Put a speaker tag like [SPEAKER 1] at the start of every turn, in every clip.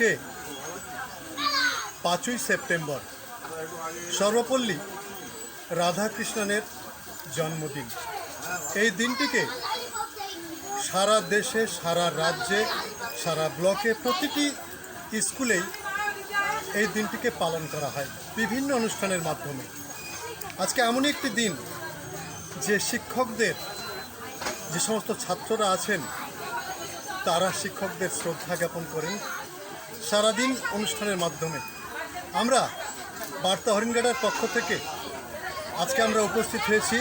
[SPEAKER 1] আজকে পাঁচই সেপ্টেম্বর। সর্বপল্লী রাধাকৃষ্ণনের জন্মদিন। এই দিনটিকে সারা দেশে, সারা রাজ্যে, সারা ব্লকে প্রতিটি স্কুলেই এই দিনটিকে পালন করা হয় বিভিন্ন অনুষ্ঠানের মাধ্যমে। আজকে এমনই একটি দিন যে শিক্ষকদের, যে সমস্ত ছাত্ররা আছেন, তারা শিক্ষকদের শ্রদ্ধা জ্ঞাপন করেন। সারাদিন অনুষ্ঠানের মাধ্যমে। আমরা বার্তা হরিণগাড়ার পক্ষ থেকে আজকে আমরা উপস্থিত হয়েছি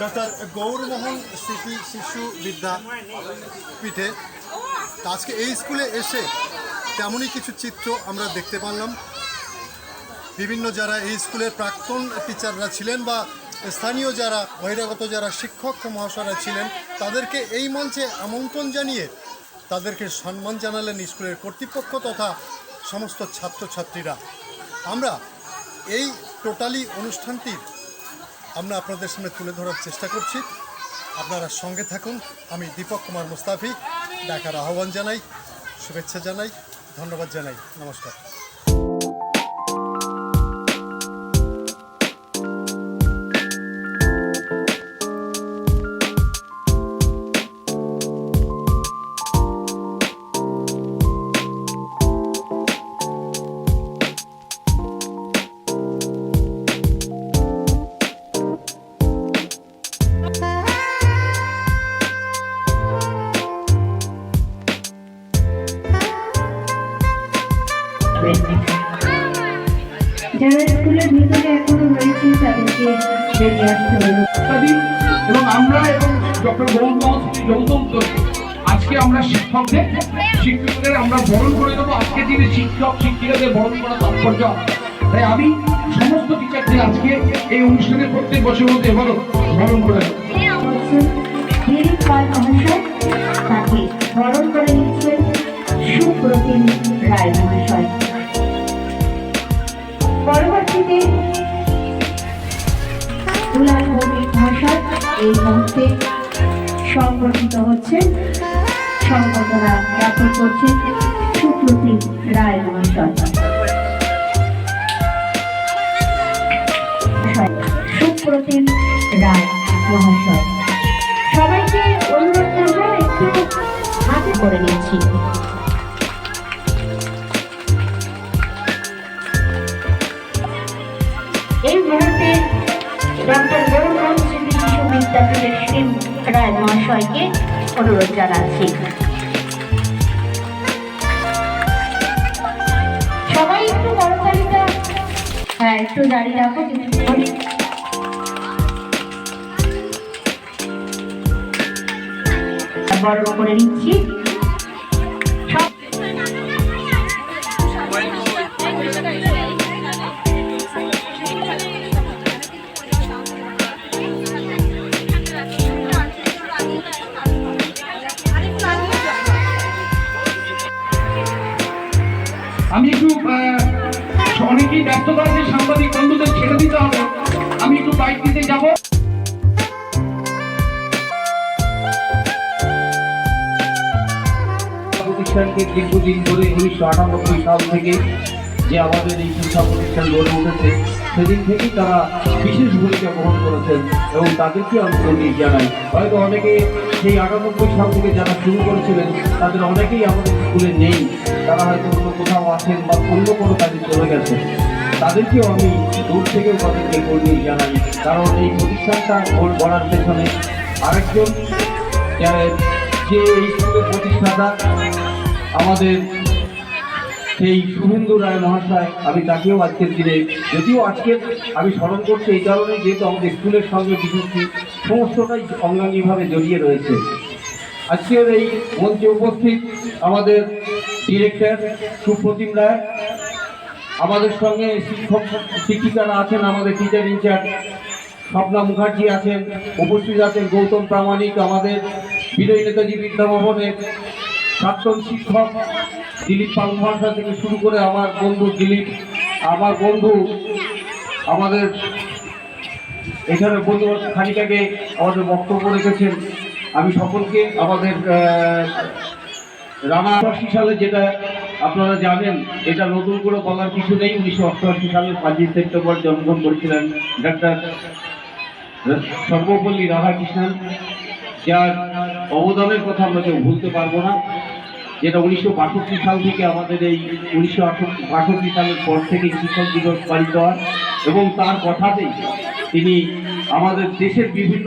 [SPEAKER 1] ডক্টর গৌরমোহন স্মৃতি শিশু বিদ্যা পীঠে। আজকে এই স্কুলে এসে তেমনই কিছু চিত্র আমরা দেখতে পারলাম। বিভিন্ন যারা এই স্কুলের প্রাক্তন টিচাররা ছিলেন বা স্থানীয় যারা বহিরাগত যারা শিক্ষক মহাশয়রা ছিলেন, তাদেরকে এই মঞ্চে আমন্ত্রণ জানিয়ে তাদেরকে সম্মান জানালেন স্কুলের কর্তৃপক্ষ তথা সমস্ত ছাত্রছাত্রীরা। আমরা এই টোটালি অনুষ্ঠানটি আমরা আপনাদের সামনে তুলে ধরার চেষ্টা করছি। আপনারা সঙ্গে থাকুন। আমি দীপক কুমার মুস্তাফি দেখার আহ্বান জানাই, শুভেচ্ছা জানাই, ধন্যবাদ জানাই। নমস্কার।
[SPEAKER 2] যারা স্কুলের ভিতরে এখনও রয়েছে তাদেরকে বেরিয়ে আসতে
[SPEAKER 3] ইত্যাদি এবং আমরা এবং ডক্টর গৌরমোহন গৌতম আজকে আমরা শিক্ষকদের শিক্ষকদের আমরা বরণ করে দেবো আজকে দিনে শিক্ষক শিক্ষিকাদের বরণ করা তাৎপর্য তাই আমি সমস্ত টিচারদের আজকে এই অনুষ্ঠানে প্রত্যেক বছর মধ্যে এবারও বরণ করে
[SPEAKER 2] বরণ করে নিচ্ছেন সুপ্রতিম রায় এই মুহূর্তে সংগঠিত হচ্ছেন সংবর্ধনা জ্ঞাপন করছেন সুপ্রতিম রায় মহাশয়। সুপ্রতিম রায় মহাশয়। সবাইকে অনুরোধ করব একটু হাতে করে নিচ্ছি। শ্রী রায় মহাশয়কে অনুরোধ জানাচ্ছি। সবাই একটু করতালিটা হ্যাঁ একটু জারি রাখো কিছুক্ষণ বর্ণ করে নিচ্ছি। সব
[SPEAKER 4] দীর্ঘদিন ধরে উনিশশো আটানব্বই সাল থেকে যে আমাদের এই শিক্ষা প্রতিষ্ঠান গড়ে উঠেছে, সেদিন থেকেই তারা বিশেষ ভূমিকা গ্রহণ করেছেন এবং তাদেরকে আমি প্রতি জানাই। হয়তো অনেকে সেই আটানব্বই সাল থেকে যারা শুরু করেছিলেন, তাদের অনেকেই আমাদের স্কুলে নেই। তারা হয়তো অন্য কোথাও আছেন বা অন্য কোনো কাজে চলে গেছে তাদেরকেও আমি দূর থেকেও তাদেরকে কর্মী জানাই। কারণ এই প্রতিষ্ঠানটা গড়- গড়ার পেছনে আরেকজন যে এই স্কুলের প্রতিষ্ঠাতা আমাদের সেই শুভেন্দু রায় মহাশয়, আমি তাকেও আজকের দিনে, যদিও আজকের আমি স্মরণ করছি এই কারণে যেহেতু আমাদের স্কুলের সঙ্গে বিদ্যুৎ সমস্তটাই অঙ্গাঙ্গিভাবে জড়িয়ে রয়েছে। আজকের এই মঞ্চে উপস্থিত আমাদের ডিরেক্টর সুপ্রতিম রায়, আমাদের সঙ্গে শিক্ষক শিক্ষিকারা আছেন, আমাদের টিচার ইনচার্জ স্বপ্না মুখার্জি আছেন, উপস্থিত আছেন গৌতম প্রামাণিক, আমাদের বিজয় নেতাজি বিদ্যাভবনের প্রাক্তন শিক্ষক, দিলীপ পাল মহাশয় থেকে শুরু করে আমার বন্ধু দিলীপ, আমার বন্ধু আমাদের এখানে বন্ধু খানিকাকে আমাদের বক্তব্য রেখেছেন। আমি সকলকে আমাদের রানা অষ্টআশি সালে যেটা আপনারা জানেন, এটা নতুন করে বলার কিছু নেই। উনিশশো অষ্টআশি সালে পাঁচই সেপ্টেম্বর জন্মগ্রহণ করেছিলেন ডাক্তার সর্বপল্লী রাধাকৃষ্ণন। যার অবদানের কথা আমরা কেউ ভুলতে পারব না। যেটা উনিশশো বাষট্টি সাল থেকে আমাদের এই উনিশশো বাষট্টি সালের পর থেকে শিক্ষক দিবস পালিত হয় এবং তার কথাতেই তিনি আমাদের দেশের বিভিন্ন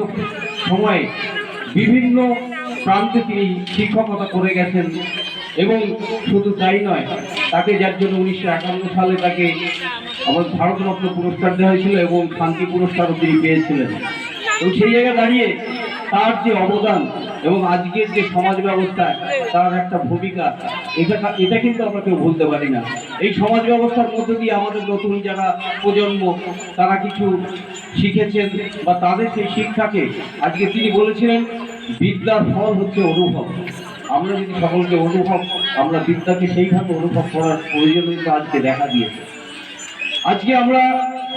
[SPEAKER 4] সময়ে বিভিন্ন প্রান্তে তিনি শিক্ষকতা করে গেছেন এবং শুধু তাই নয়, তাকে যার জন্য উনিশশো একান্ন সালে তাকে আমাদের ভারতরত্ন পুরস্কার দেওয়া হয়েছিল এবং শান্তি পুরস্কারও তিনি পেয়েছিলেন। এবং সেই জায়গায় দাঁড়িয়ে তার যে অবদান এবং আজকের যে সমাজ ব্যবস্থায় তার একটা ভূমিকা, এটা এটা কিন্তু আমরা কেউ ভুলতে পারি না। এই সমাজ ব্যবস্থার মধ্যে দিয়ে আমাদের নতুন যারা প্রজন্ম, তারা কিছু শিখেছেন বা তাদের সেই শিক্ষাকে আজকে তিনি বলেছিলেন, বিদ্যার ফল হচ্ছে অনুভব। আমরা যদি সকলকে অনুভব, আমরা বিদ্যাকে সেইভাবে অনুভব করার প্রয়োজনীয়তা আজকে দেখা দিয়েছে। আজকে আমরা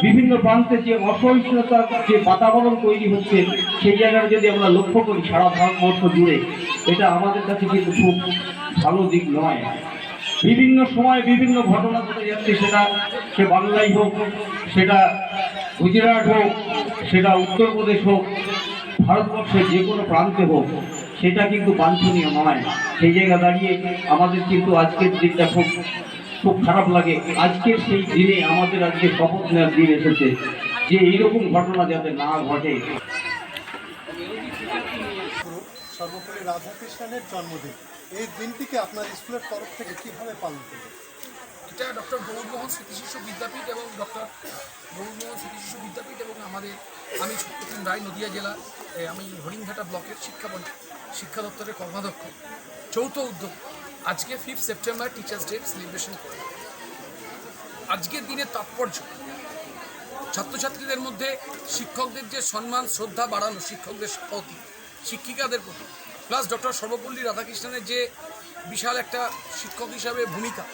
[SPEAKER 4] বিভিন্ন প্রান্তে যে অসহিষ্ণুতার যে বাতাবরণ তৈরি হচ্ছে, সেই জায়গাটা যদি আমরা লক্ষ্য করি সারা ভারতবর্ষ জুড়ে, এটা আমাদের কাছে কিন্তু খুব ভালো দিক নয়। বিভিন্ন সময় বিভিন্ন ঘটনা ঘটে যাচ্ছে, সেটা সে বাংলায় হোক, সেটা গুজরাট হোক, সেটা উত্তরপ্রদেশ হোক, ভারতবর্ষের যে কোনো প্রান্তে হোক, সেটা কিন্তু বাঞ্ছনীয় নয়। সেই জায়গা দাঁড়িয়ে আমাদের কিন্তু আজকের দিনটা খুব খুব খারাপ লাগে। আজকের সেই দিনে আমাদের আজকে শপথ নেওয়ার দিন এসেছে যে এইরকম ঘটনা যাতে না ঘটে।
[SPEAKER 1] গুরু সর্বপল্লী রাধাকৃষ্ণনের জন্মদিন। এই দিনটিকে আপনার স্কুলের তরফ থেকে কীভাবে পালন করবে
[SPEAKER 5] এটা ডক্টর গৌরমোহন স্মৃতি শিশু বিদ্যাপীঠ এবং ডক্টর গৌরমোহন স্মৃতি শিশু বিদ্যাপীঠ এবং আমাদের আমি সত্যপ্রতিম রায় নদিয়া জেলা আমি হরিণঘাটা ব্লকের শিক্ষা শিক্ষা দপ্তরের কর্মাধ্যক্ষ চৌথ উদ্যোগ আজকে fifth September teachers day celebration করি। আজকের দিনের তাৎপর্য, ছাত্রছাত্রীদের মধ্যে শিক্ষকদের যে সম্মান, শ্রদ্ধা বাড়ানো, শিক্ষকদের প্রতি, শিক্ষিকাদের প্রতি প্লাস ডক্টর সর্বপল্লী রাধাকৃষ্ণনের যে বিশাল একটা শিক্ষক হিসাবে ভূমিকা,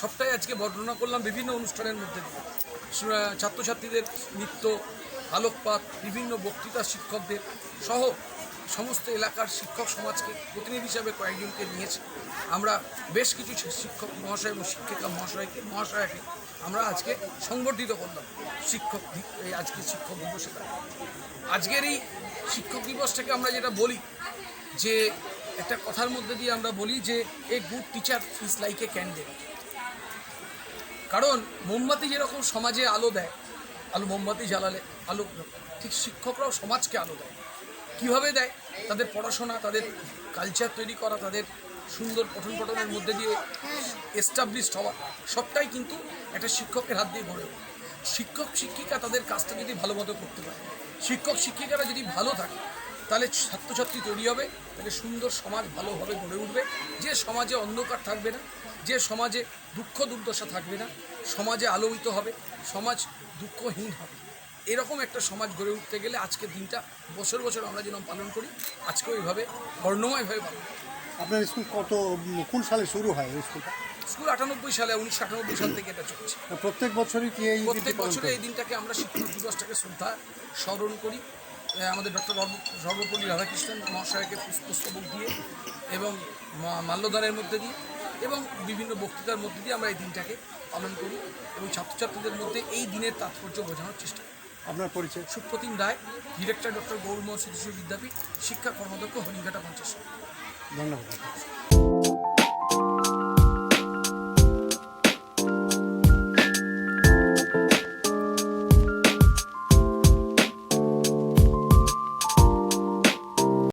[SPEAKER 5] সবটাই আজকে বর্ণনা করলাম বিভিন্ন অনুষ্ঠানের মধ্যে ছাত্রছাত্রীদের নৃত্য, আলোকপাত, বিভিন্ন বক্তৃতা শিক্ষকদের সহ সমস্ত এলাকার শিক্ষক সমাজকে প্রতিনিধি হিসাবে কয়েকজনকে নিয়েছে। আমরা বেশ কিছু শিক্ষক মহাশয় এবং শিক্ষিকা মহাশয়কে মহাশয়াকে আমরা আজকে সংবর্ধিত করলাম। শিক্ষক এই আজকে শিক্ষক দিবসে। আজকের এই শিক্ষক দিবস থেকে আমরা যেটা বলি, যে একটা কথার মধ্যে দিয়ে আমরা বলি যে, a good teacher is like a candle কারণ মোমবাতি যেরকম সমাজে আলো দেয়, আলো মোমবাতি জ্বালালে আলো ঠিক শিক্ষকরাও সমাজকে আলো দেয়। কীভাবে দেয়? তাদের পড়াশোনা, তাদের কালচার তৈরি করা, তাদের সুন্দর পঠন পঠনের মধ্যে দিয়ে এস্টাবলিশড হওয়া, সবটাই কিন্তু একটা শিক্ষকের হাত দিয়ে গড়ে। শিক্ষক, শিক্ষিকা তাদের কাজটা যদি ভালো মতো করতে পারে, শিক্ষক, শিক্ষিকারা যদি ভালো থাকে, তাহলে ছাত্রছাত্রী তৈরি হবে, তাহলে সুন্দর সমাজ ভালোভাবে গড়ে উঠবে। যে সমাজে অন্ধকার থাকবে না, যে সমাজে দুঃখ দুর্দশা থাকবে না, সমাজে আলোকিত হবে, সমাজ দুঃখহীন হবে। এরকম একটা সমাজ গড়ে উঠতে গেলে আজকের দিনটা বছর বছর আমরা যেরকম পালন করি আজকেও এইভাবে বর্ণময়ভাবে পালন করি।
[SPEAKER 1] আপনার স্কুল কত কোন সালে শুরু হয় এই স্কুলটা?
[SPEAKER 5] স্কুল আটানব্বই সালে উনিশশো আটানব্বই সাল থেকে এটা চলছে।
[SPEAKER 1] প্রত্যেক বছরই কি এই
[SPEAKER 5] প্রত্যেক বছরে এই দিনটাকে আমরা শিক্ষক দিবসটাকে শ্রদ্ধা স্মরণ করি। আমাদের ডক্টর সর্বপল্লী রাধাকৃষ্ণন মহাশয়কে পুষ্পস্তবক দিয়ে এবং মাল্যদানের মধ্যে দিয়ে এবং বিভিন্ন বক্তৃতার মধ্যে দিয়ে আমরা এই দিনটাকে পালন করি এবং ছাত্রছাত্রীদের মধ্যে এই দিনের তাৎপর্য বোঝানোর চেষ্টা করি।
[SPEAKER 1] আপনার পরিচয়।
[SPEAKER 5] সুপ্রতিম রায় ডিরেক্টর ডক্টর গৌরমোহন শিশু বিদ্যাপীঠ শিক্ষা কর্মদক্ষ হরিঘাটা পঞ্চাশ।
[SPEAKER 1] ধন্যবাদ।